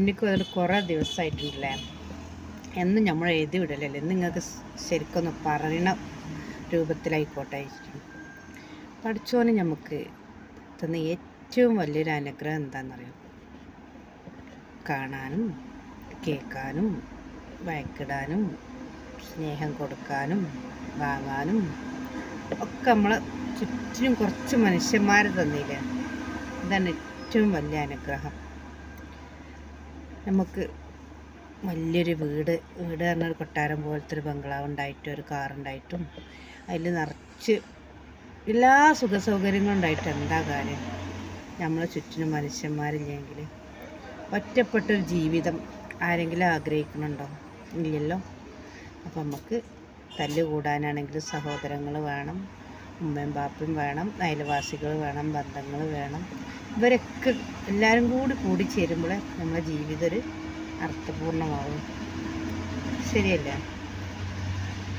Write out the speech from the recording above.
എനിക്ക് വന്നിട്ട് കുറേ ദിവസമായിട്ടുണ്ടല്ലേ എന്നും നമ്മൾ എഴുതി വിടലല്ലേ നിങ്ങൾക്ക് ശരിക്കൊന്ന് പറയണ രൂപത്തിലായിക്കോട്ടെ പഠിച്ചോനെ നമുക്ക് തന്ന ഏറ്റവും വലിയൊരു അനുഗ്രഹം എന്താണെന്നറിയാം കാണാനും കേൾക്കാനും വഴക്കിടാനും സ്നേഹം കൊടുക്കാനും വാങ്ങാനും ഒക്കെ നമ്മളെ ചുറ്റിനും കുറച്ച് മനുഷ്യന്മാർ തന്നില്ല? ഇതാണ് ഏറ്റവും വലിയ അനുഗ്രഹം. നമുക്ക് വലിയൊരു വീട് വീട് പറഞ്ഞ ഒരു കൊട്ടാരം പോലത്തെ ഒരു ബംഗ്ലാവ് ഉണ്ടായിട്ടും ഒരു കാറുണ്ടായിട്ടും അതിൽ നിറച്ച് എല്ലാ സുഖ സൗകര്യങ്ങളും ഉണ്ടായിട്ട്. എന്താ കാര്യം? നമ്മളെ ചുറ്റിനും മനുഷ്യന്മാരില്ലെങ്കിൽ ഒറ്റപ്പെട്ടൊരു ജീവിതം ആരെങ്കിലും ആഗ്രഹിക്കുന്നുണ്ടോ? ഇല്ലല്ലോ. അപ്പം നമുക്ക് തല്ല് കൂടാനാണെങ്കിൽ സഹോദരങ്ങൾ വേണം ഉമ്മയും ബാപ്പയും വേണം അയൽവാസികൾ വേണം ബന്ധങ്ങൾ വേണം. ഇവരൊക്കെ എല്ലാവരും കൂടി കൂടി ചേരുമ്പോൾ നമ്മുടെ ജീവിതം ഒരു അർത്ഥപൂർണമാവും. ശരിയല്ലേ?